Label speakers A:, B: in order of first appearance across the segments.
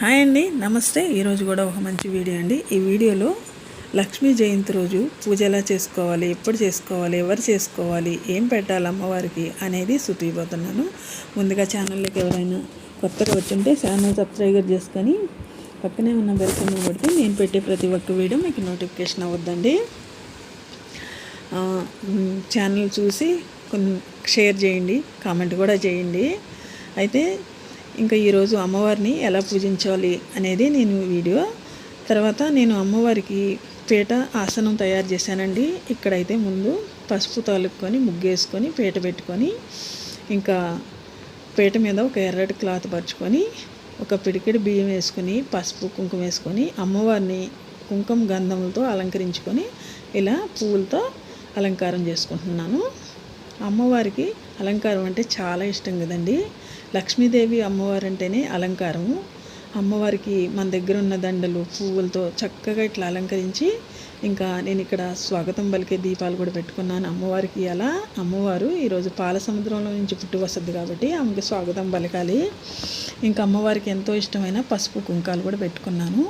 A: Hi అండి నమస్తే. ఈరోజు కూడా ఒక మంచి వీడియో అండి. ఈ వీడియోలో లక్ష్మీ జయంతి రోజు పూజ ఎలా చేసుకోవాలి ఎప్పుడు చేసుకోవాలి ఎవరు చేసుకోవాలి ఏం పెట్టాలి అమ్మవారికి అనేది చూపిపోతున్నాను ముందుగా ఛానల్లోకి ఎవరైనా కొత్తగా వచ్చుంటే ఛానల్ సబ్స్క్రైబర్ చేసుకొని పక్కనే ఉన్న బెల్ సింబల్ కొడితే నేను పెట్టే ప్రతి ఒక్క వీడియో మీకు నోటిఫికేషన్ అవ్వద్దండి ఛానల్ చూసి కొన్ని షేర్ చేయండి కామెంట్ కూడా చేయండి. అయితే ఇంకా ఈరోజు అమ్మవారిని ఎలా పూజించాలి అనేది నేను వీడియో. తర్వాత నేను అమ్మవారికి పీట ఆసనం తయారు చేశానండి. ఇక్కడైతే ముందు పసుపు తలుపుకొని ముగ్గేసుకొని పీట పెట్టుకొని ఇంకా పీట మీద ఒక ఎర్రటి క్లాత్ పరుచుకొని ఒక పిడికిడి బియ్యం వేసుకొని పసుపు కుంకుమ వేసుకొని అమ్మవారిని కుంకుమ గంధములతో అలంకరించుకొని ఇలా పువ్వులతో అలంకారం చేసుకుంటున్నాను. అమ్మవారికి అలంకారం అంటే చాలా ఇష్టం కదండి. లక్ష్మీదేవి అమ్మవారు అంటేనే అలంకారము. అమ్మవారికి మన దగ్గర ఉన్న దండలు పువ్వులతో చక్కగా ఇట్లా అలంకరించి ఇంకా నేను ఇక్కడ స్వాగతం పలికే దీపాలు కూడా పెట్టుకున్నాను. అమ్మవారికి అలా అమ్మవారు ఈరోజు పాల సముద్రంలో నుంచి పుట్టి వస్తుంది కాబట్టి ఆమెకి స్వాగతం పలకాలి. ఇంకా అమ్మవారికి ఎంతో ఇష్టమైన పసుపు కుంకాలు కూడా పెట్టుకున్నాను.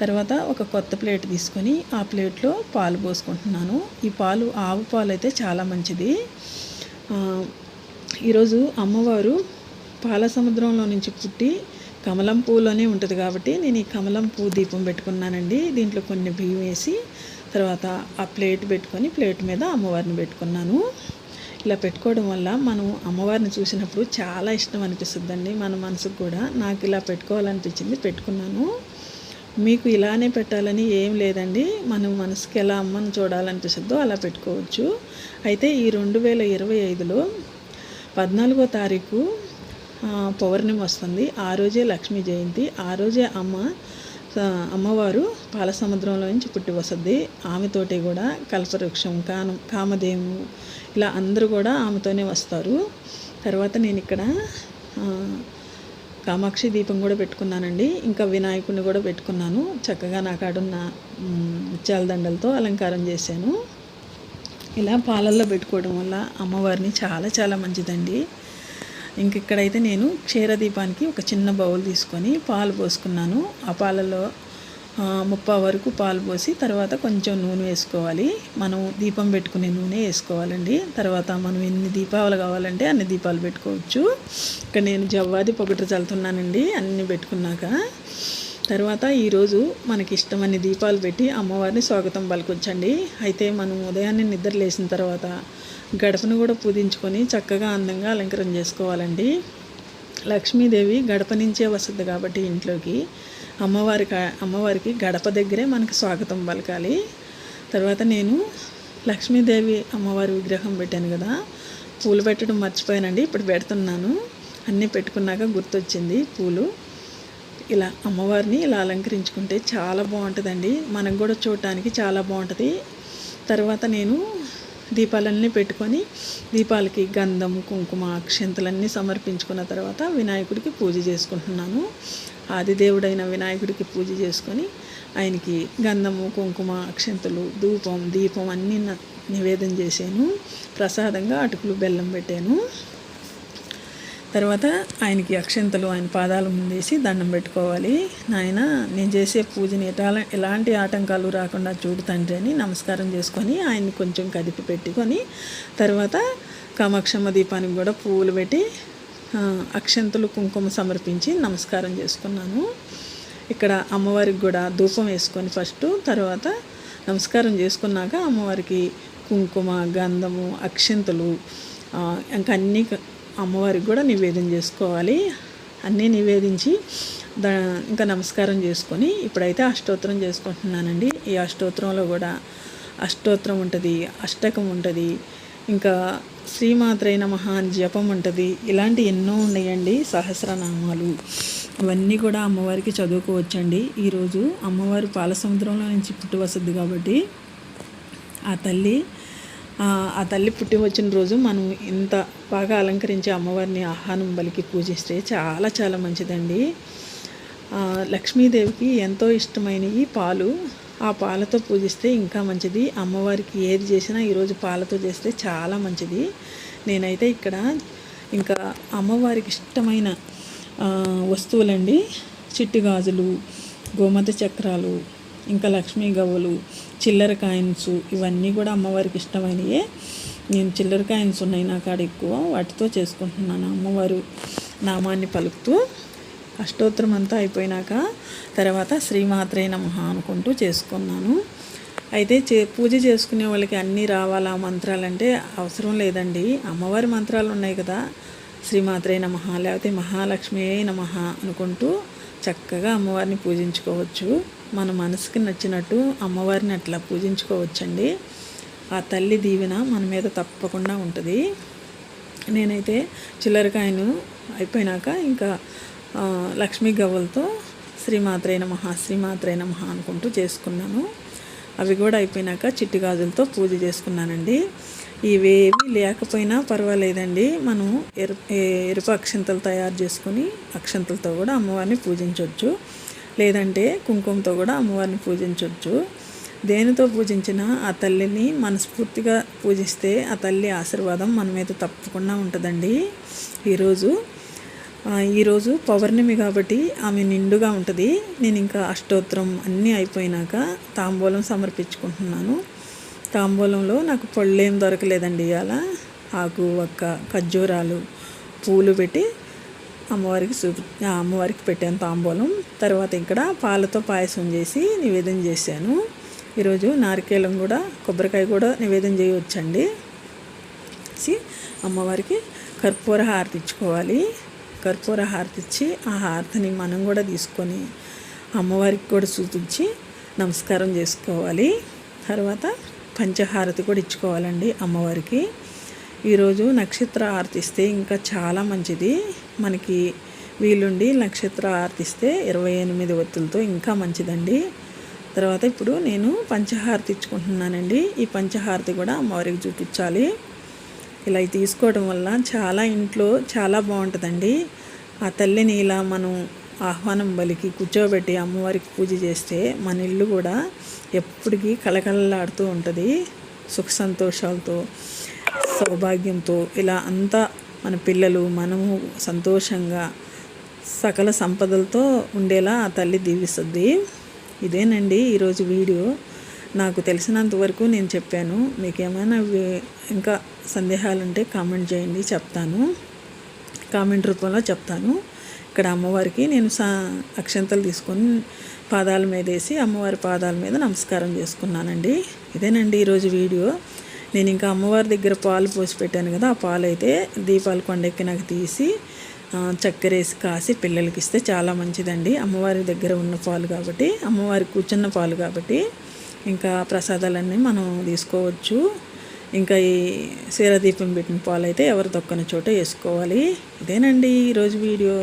A: తర్వాత ఒక కొత్త ప్లేట్ తీసుకొని ఆ ప్లేట్లో పాలు పోసుకుంటున్నాను. ఈ పాలు ఆవు పాలు అయితే చాలా మంచిది. ఈరోజు అమ్మవారు పాల సముద్రంలో నుంచి పుట్టి కమలం పూలోనే ఉంటుంది కాబట్టి నేను ఈ కమలం పూ దీపం పెట్టుకున్నానండి. దీంట్లో కొన్ని బియ్యం వేసి తర్వాత ఆ ప్లేట్ పెట్టుకొని ప్లేట్ మీద అమ్మవారిని పెట్టుకున్నాను. ఇలా పెట్టుకోవడం వల్ల మనం అమ్మవారిని చూసినప్పుడు చాలా ఇష్టం అనిపిస్తుందండి మన మనసుకు కూడా. నాకు ఇలా పెట్టుకోవాలనిపించింది పెట్టుకున్నాను. మీకు ఇలానే పెట్టాలని ఏం లేదండి. మనం మనసుకి ఎలా అమ్మను చూడాలనిపిస్తుందో అలా పెట్టుకోవచ్చు. అయితే ఈ రెండు వేల ఇరవై ఐదులో పద్నాలుగో తారీఖు పౌర్ణమి వస్తుంది. ఆ రోజే లక్ష్మీ జయంతి. ఆ రోజే అమ్మ అమ్మవారు పాల సముద్రంలో నుంచి పుట్టి వస్తుంది. ఆమెతోటి కూడా కల్పవృక్షం కానం కామదేము ఇలా అందరూ కూడా ఆమెతోనే వస్తారు. తర్వాత నేను ఇక్కడ కామాక్షి దీపం కూడా పెట్టుకున్నానండి. ఇంకా వినాయకుడిని కూడా పెట్టుకున్నాను. చక్కగా నా కాడున్న ముత్యాల దండలతో అలంకారం చేశాను. ఇలా పాలల్లో పెట్టుకోవడం వల్ల అమ్మవారిని చాలా చాలా మంచిదండి. ఇంక ఇక్కడైతే నేను క్షీరదీపానికి ఒక చిన్న బౌల్ తీసుకొని పాలు పోసుకున్నాను. ఆ పాలలో ముప్పై ముప్పా వరకు పాలు పోసి తర్వాత కొంచెం నూనె వేసుకోవాలి. మనం దీపం పెట్టుకునే నూనె వేసుకోవాలండి. తర్వాత మనం ఎన్ని దీపాలు కావాలంటే అన్ని దీపాలు పెట్టుకోవచ్చు. ఇక్కడ నేను జవ్వాది పొగట చల్లుతున్నానండి అన్ని పెట్టుకున్నాక. తర్వాత ఈరోజు మనకి ఇష్టమని దీపాలు పెట్టి అమ్మవారిని స్వాగతం పలుకొచ్చండి. అయితే మనం ఉదయాన్నే నిద్ర లేచిన తర్వాత గడపను కూడా పూజించుకొని చక్కగా అందంగా అలంకరణ చేసుకోవాలండి. లక్ష్మీదేవి గడప నుంచే వస్తుంది కాబట్టి ఇంట్లోకి. అమ్మవారికి అమ్మవారికి గడప దగ్గరే మనకి స్వాగతం పలకాలి. తర్వాత నేను లక్ష్మీదేవి అమ్మవారి విగ్రహం పెట్టాను కదా. పూలు పెట్టడం మర్చిపోయానండి ఇప్పుడు పెడుతున్నాను. అన్నీ పెట్టుకున్నాక గుర్తొచ్చింది పూలు. ఇలా అమ్మవారిని ఇలా అలంకరించుకుంటే చాలా బాగుంటుందండి. మనకు కూడా చూడటానికి చాలా బాగుంటుంది. తర్వాత నేను దీపాలన్నీ పెట్టుకొని దీపాలకి గంధం కుంకుమ అక్షంతలన్నీ సమర్పించుకున్న తర్వాత వినాయకుడికి పూజ చేసుకుంటున్నాను. ఆదిదేవుడైన వినాయకుడికి పూజ చేసుకొని ఆయనకి గంధము కుంకుమ అక్షంతలు ధూపం దీపం అన్నీ న- నివేదన చేశాను. ప్రసాదంగా అటుకులు బెల్లం పెట్టాను. తర్వాత ఆయనకి అక్షంతలు ఆయన పాదాల ముందేసి దండం పెట్టుకోవాలి. నాయన నేను చేసే పూజని ఎటాల ఎలాంటి ఆటంకాలు రాకుండా చూడు తండ్రి అని నమస్కారం చేసుకొని ఆయన్ని కొంచెం కదిపి పెట్టుకొని తర్వాత కామాక్షమ్మ దీపానికి కూడా పువ్వులు పెట్టి అక్షంతలు కుంకుమ సమర్పించి నమస్కారం చేసుకున్నాను. ఇక్కడ అమ్మవారికి కూడా ధూపం వేసుకొని ఫస్ట్ తర్వాత నమస్కారం చేసుకున్నాక అమ్మవారికి కుంకుమ గంధము అక్షంతలు ఇంకా అన్నీ అమ్మవారికి కూడా నివేదన చేసుకోవాలి. అన్నీ నివేదించి దా ఇంకా నమస్కారం చేసుకొని ఇప్పుడైతే అష్టోత్తరం చేసుకుంటున్నానండి. ఈ అష్టోత్తరంలో కూడా అష్టోత్తరం ఉంటుంది అష్టకం ఉంటుంది ఇంకా శ్రీమాత్రైన మహా అని జపం ఉంటుంది. ఇలాంటి ఎన్నో ఉన్నాయండి సహస్రనామాలు. అవన్నీ కూడా అమ్మవారికి చదువుకోవచ్చండి. ఈరోజు అమ్మవారు పాల సముద్రంలో నుంచి పుట్టి వస్తుంది కాబట్టి ఆ తల్లి ఆ తల్లి పుట్టి వచ్చిన రోజు మనం ఇంత బాగా అలంకరించి అమ్మవారిని ఆహ్వానం బలికి పూజిస్తే చాలా చాలా మంచిదండి. లక్ష్మీదేవికి ఎంతో ఇష్టమైనవి పాలు ఆ పాలతో పూజిస్తే ఇంకా మంచిది. అమ్మవారికి ఏది చేసినా ఈరోజు పాలతో చేస్తే చాలా మంచిది. నేనైతే ఇక్కడ ఇంకా అమ్మవారికి ఇష్టమైన వస్తువులండి. చిట్టి గాజులు గోమత చక్రాలు ఇంకా లక్ష్మీ గవ్వలు చిల్లర కాయిన్స్ ఇవన్నీ కూడా అమ్మవారికి ఇష్టమైనయే. నేను చిల్లర కాయిన్స్ ఉన్నాయి నా కాడ ఎక్కువ వాటితో చేసుకుంటున్నాను. అమ్మవారు నామాన్ని పలుకుతూ అష్టోత్తరం అంతా అయిపోయినాక తర్వాత శ్రీమాత్రే నమ అనుకుంటూ చేసుకున్నాను. అయితే చే పూజ చేసుకునే వాళ్ళకి అన్నీ రావాలా మంత్రాలంటే అవసరం లేదండి. అమ్మవారి మంత్రాలు ఉన్నాయి కదా శ్రీమాత్రే నమ లేకపోతే మహాలక్ష్మి నమ అనుకుంటూ చక్కగా అమ్మవారిని పూజించుకోవచ్చు. మన మనసుకి నచ్చినట్టు అమ్మవారిని అట్లా పూజించుకోవచ్చండి. ఆ తల్లి దీవెన మన మీద తప్పకుండా ఉంటుంది. నేనైతే చిల్లరకాయను అయిపోయినాక ఇంకా లక్ష్మీ గవ్వలతో శ్రీమాత్రైన మహా శ్రీమాత్రైన మహా అనుకుంటూ చేసుకున్నాను. అవి కూడా అయిపోయినాక చిట్టి గాజులతో పూజ చేసుకున్నానండి. ఇవేవి లేకపోయినా పర్వాలేదండి. మనం ఎరు ఏ- ఎరుపు అక్షంతలు తయారు చేసుకొని అక్షంతలతో కూడా అమ్మవారిని పూజించవచ్చు లేదంటే కుంకుమతో కూడా అమ్మవారిని పూజించవచ్చు దేనితో పూజించినా ఆ తల్లిని మనస్ఫూర్తిగా పూజిస్తే ఆ తల్లి ఆశీర్వాదం మన మీద తప్పకుండా ఉంటుందండి. ఈరోజు ఈరోజు పౌర్ణమి కాబట్టి ఆమె నిండుగా ఉంటుంది. నేను ఇంకా అష్టోత్తరం అన్నీ అయిపోయినాక తాంబూలం సమర్పించుకుంటున్నాను. తాంబూలంలో నాకు పళ్ళేం ఏం దొరకలేదండి ఇవాళ. ఆకు ఒక్క ఖర్జూరాలు పూలు పెట్టి అమ్మవారికి చూపి ఆ అమ్మవారికి పెట్టాను తాంబూలం. తర్వాత ఇక్కడ పాలతో పాయసం చేసి నివేదన చేశాను. ఈరోజు నారికేలం కూడా కొబ్బరికాయ కూడా నివేదన చేయవచ్చండి. చేసి అమ్మవారికి కర్పూర హారతి ఇచ్చుకోవాలి కర్పూర హారతి ఇచ్చి ఆ హారతిని మనం కూడా తీసుకొని అమ్మవారికి కూడా చూపించి నమస్కారం చేసుకోవాలి. తర్వాత పంచహారతి కూడా ఇచ్చుకోవాలండి అమ్మవారికి. ఈరోజు నక్షత్ర ఆర్తిస్తే ఇంకా చాలా మంచిది. మనకి వీలుండి నక్షత్ర ఆర్తిస్తే ఇరవై ఎనిమిది ఒత్తులతో ఇంకా మంచిదండి. తర్వాత ఇప్పుడు నేను పంచహారతి ఇచ్చుకుంటున్నానండి. ఈ పంచహారతి కూడా అమ్మవారికి చూపించాలి. ఇలా తీసుకోవడం వల్ల చాలా ఇంట్లో చాలా బాగుంటుందండి. ఆ తల్లిని ఇలా మనం ఆహ్వానం బలికి కూర్చోబెట్టి అమ్మవారికి పూజ చేస్తే మన ఇల్లు కూడా ఎప్పటికీ కళకళలాడుతూ ఉంటుంది. సుఖ సంతోషాలతో సౌభాగ్యంతో ఇలా అంతా మన పిల్లలు మనము సంతోషంగా సకల సంపదలతో ఉండేలా ఆ తల్లి దీవిస్తుంది. ఇదేనండి ఈరోజు వీడియో. నాకు తెలిసినంత వరకు నేను చెప్పాను. మీకేమైనా ఇంకా సందేహాలు ఉంటే కామెంట్ చేయండి చెప్తాను. కామెంట్ రూపంలో చెప్తాను. ఇక్కడ అమ్మవారికి నేను సా అక్షంతలు తీసుకొని పాదాల మీద వేసి అమ్మవారి పాదాల మీద నమస్కారం చేసుకున్నానండి. ఇదేనండి ఈరోజు వీడియో. నేను ఇంకా అమ్మవారి దగ్గర పాలు పోసి పెట్టాను కదా ఆ పాలు అయితే దీపాలు కొండెక్కినాక తీసి చక్కెర వేసి కాసి పిల్లలకి ఇస్తే చాలా మంచిదండి. అమ్మవారి దగ్గర ఉన్న పాలు కాబట్టి అమ్మవారి కూర్చున్న పాలు కాబట్టి ఇంకా ప్రసాదాలన్నీ మనం తీసుకోవచ్చు. ఇంకా ఈ దీపం పెట్టిన పాలు అయితే ఎవరు తొక్కని చోట వేసుకోవాలి. ఇదేనండి ఈరోజు వీడియో.